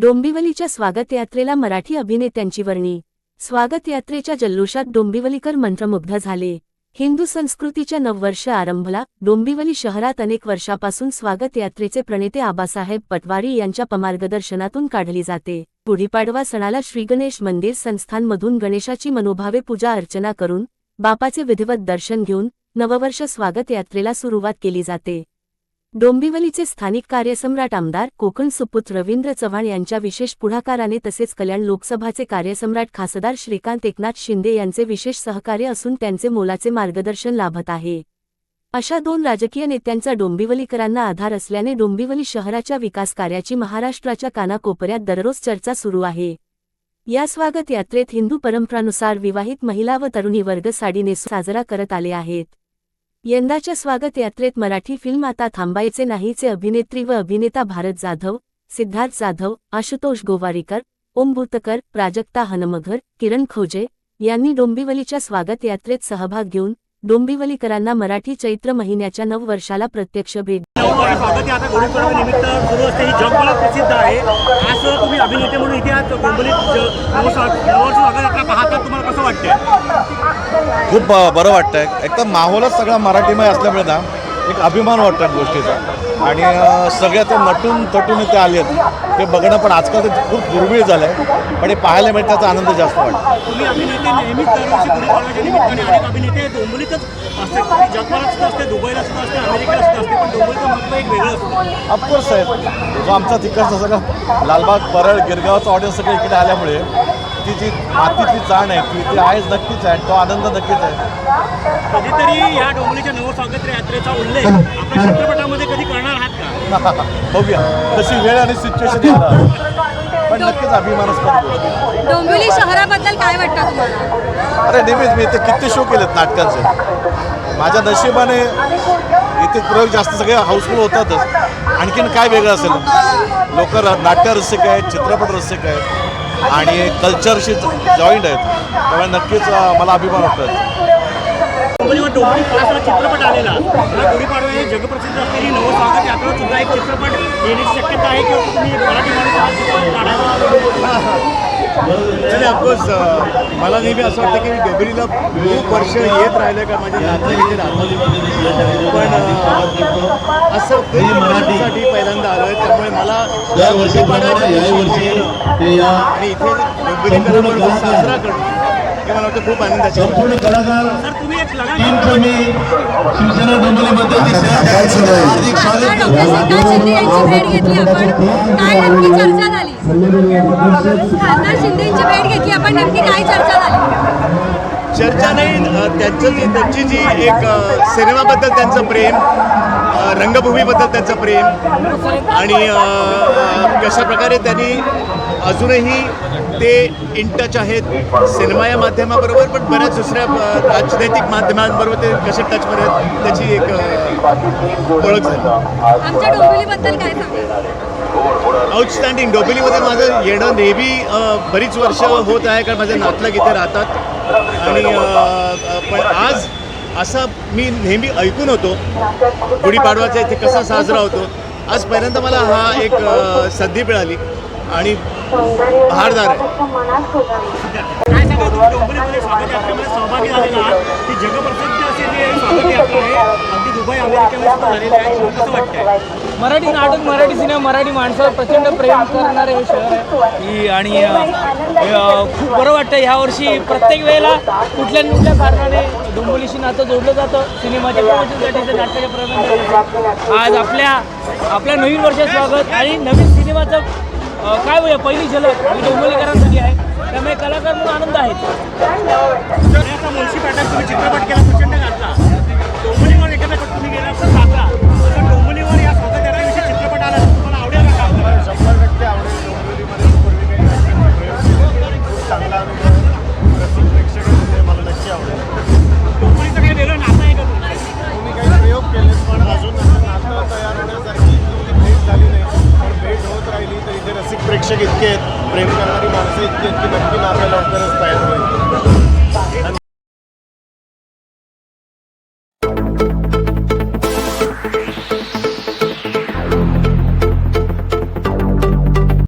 डोंबिवलीच्या स्वागत यात्रेला मराठी अभिनेत्यांची वर्णी. स्वागत यात्रेच्या जल्लोषात डोंबिवलीकर मंत्रमुग्ध झाले. हिंदू संस्कृतीच्या नववर्ष आरंभला डोंबिवली शहरात अनेक वर्षापासून स्वागत यात्रेचे प्रणेते आबासाहेब पटवारी यांच्या पमार्गदर्शनातून काढली जाते. गुढीपाडवा सणाला श्रीगणेश मंदिर संस्थांमधून गणेशाची मनोभावे पूजा अर्चना करून बापाचे विधिवत दर्शन घेऊन नववर्ष स्वागत यात्रेला सुरुवात केली जाते. डोंबिवलीचे स्थानिक कार्यसम्राट आमदार कोकण सुपुत रवींद्र चव्हाण यांच्या विशेष पुढाकाराने तसेच कल्याण लोकसभाचे कार्यसम्राट खासदार श्रीकांत एकनाथ शिंदे यांचे विशेष सहकार्य असून त्यांचे मोलाचे मार्गदर्शन लाभत आहे. अशा दोन राजकीय नेत्यांचा डोंबिवलीकरांना आधार असल्याने डोंबिवली शहराच्या विकास कार्याची महाराष्ट्राच्या कानाकोपऱ्यात दररोज चर्चा सुरू आहे. या स्वागत यात्रेत हिंदू परंपरानुसार विवाहित महिला व तरुणी वर्ग साडी नेसून साजरा करत आले आहेत. यंदाच्या स्वागत यात्रेत मराठी फिल्म आता थांबायचे नाहीचे अभिनेत्री व अभिनेता भारत जाधव सिद्धार्थ जाधव आशुतोष गोवारीकर ओम भूतकर प्राजक्ता हनमघर किरण खोजे यांनी डोंबिवलीच्या स्वागत यात्रेत सहभाग घेऊन डोंबिवलीकरांना मराठी चैत्र महिन्याच्या नववर्षाला प्रत्यक्ष भेट स्वागत आहे खूप बरं वाटतंय. एकदम माहोलच सगळा मराठीमय असल्यामुळे ना एक अभिमान वाटतो या गोष्टीचा. आणि सगळ्या ते नटून तटून इथे आले ते बघणं पण आजकाल ते खूप दुर्मिळ झालं आहे पण हे पाहायला मिळतं त्याचा आनंद जास्त वाटतो. एक ऑफकोर्स आहे जो आमचा तिकडचा सगळं लालबाग परळ गिरगावचा ऑडियन्स सगळं इकडे आल्यामुळे ती जी मातीतली जाण आहे ती ती आहेच नक्कीच आहे तो आनंद नक्कीच आहे. कधीतरी या डोंबिवलीच्या नव स्वागत यात्रेचा उल्लेख आपल्या चित्रपटामध्ये कधी करणार आहात का? बघूया. तशी वेळ आणि सिच्युएशन पण नक्कीच अभिमानास्पद. डोंबिवली शहराबद्दल काय वाटतं तुम्हाला? अरे नेहमीच मी इथे किती शो केलेत नाटकांचे. माझ्या नशिबाने इथे प्रयोग जास्त सगळे हाऊसफुल होतातच. आणखीन काय वेगळं असेल? लोक नाट्य रसिक आहेत चित्रपट रसिक आहेत. आणि कल्चरशी जॉईंट आहेत. त्यामुळे नक्कीच मला अभिमान वाटतो डोंबिवलीवर डोंबिवली चित्रपट आलेला या गुढीपाडवा हे जगप्रसिद्ध असलेली नव यात्रा सुद्धा एक चित्रपट येण्याची शक्यता आहे किंवा तुम्ही मराठी माणूस हा चित्रपट काढायला ऑफकोर्स मला नेहमी असं वाटतं की मी डोंबिवलीला खूप वर्ष येत राहिलं का माझे नातं इथे राहतात. पण अं, असं खूप वर्षांसाठी पहिल्यांदा आलो आहे त्यामुळे मला दरवर्षीप्रमाणे याही वर्षी ते या आणि इथे डोंबिवलीकरांबरोबर साजरा करणं हे मला वाटतं खूप आनंदाची कलाकार सर तुम्ही एक शिवसेना चर्चा झाली खासदार शिंदेची भेट घेतली. आपण नेमकी काय चर्चा झाली? चर्चा नाही. त्यांचं जी त्यांची जी एक सिनेमाबद्दल त्यांचं प्रेम रंगभूमीबद्दल त्यांचं प्रेम आणि कशा प्रकारे त्यांनी अजूनही ते इन टच आहेत सिनेमा या माध्यमाबरोबर पण बऱ्याच दुसऱ्या राजनैतिक माध्यमांबरोबर ते कसे टचमध्ये आहेत त्याची एक ओळख झाली. आउटस्टँडिंग डोंबिवलीमध्ये माझं येणं नेहमी बरीच वर्ष होत आहे कारण माझे नातलग इथे राहतात. आणि पण आज असं मी नेहमी ऐकून होतो गुढीपाडवाचा इथे कसा साजरा होतो. आज पहिल्यांदा मला हा एक संधी मिळाली आणि बहारदार आहे. सहभागी झालेला की जगप्रसिद्ध असे जे स्वागत यात्रा आहे अगदी दुबई अमेरिकेमध्ये झालेलं आहे. तुम्हाला कसं वाटतंय? मराठी नाटक मराठी सिनेमा मराठी माणसावर प्रचंड प्रेम करणारे हे शहर आहे. की आणि खूप बरं वाटतं ह्या वर्षी प्रत्येक वेळेला कुठल्या न कुठल्या कारणाने डोंबिवलीशी नातं जोडलं जातं. सिनेमाच्या प्रमोशनसाठी नाटकाच्या प्रमोशन आज आपल्या आपल्या नवीन वर्षात स्वागत आणि नवीन सिनेमाचं काय होऊया पहिली झलक ही डोंबिवलीकरांसाठी आहे. त्यामुळे कलाकार म्हणून आनंद आहे. इतके आहेत. प्रेम करणारी माणसं इतकी की नक्की आपल्या लवकरच तयार होईल